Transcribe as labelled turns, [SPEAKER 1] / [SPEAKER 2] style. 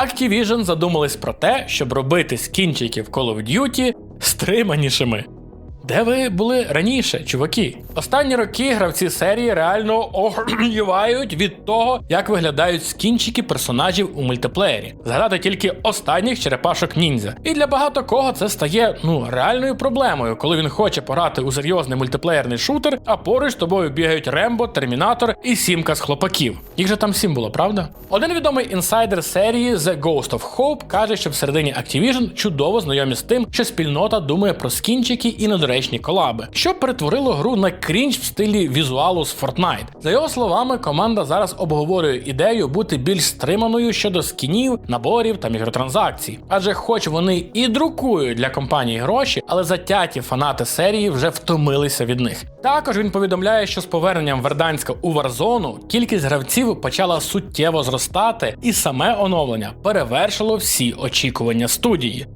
[SPEAKER 1] Activision задумались про те, щоб робити скінчиків Call of Duty стриманішими. Де ви були раніше, чуваки? Останні роки гравці серії реально охуєвають від того, як виглядають скінчики персонажів у мультиплеєрі. Згадати тільки останніх черепашок ніндзя. І для багато кого це стає ну реальною проблемою, коли він хоче пограти у серйозний мультиплеєрний шутер, а поруч з тобою бігають Рембо, Термінатор і сімка з хлопаків. Їх же там сім було, правда? Один відомий інсайдер серії The Ghost of Hope каже, що всередині Activision чудово знайомі з тим, що спільнота думає про скінчики і недоречні колаби, що перетворило гру на крінж в стилі візуалу з Fortnite. За його словами, команда зараз обговорює ідею бути більш стриманою щодо скінів, наборів та мікротранзакцій. Адже, хоч вони і друкують для компанії гроші, але затяті фанати серії вже втомилися від них. Також він повідомляє, що з поверненням Верданська у Warzone кількість гравців почала суттєво зростати, і саме оновлення перевершило всі очікування студії.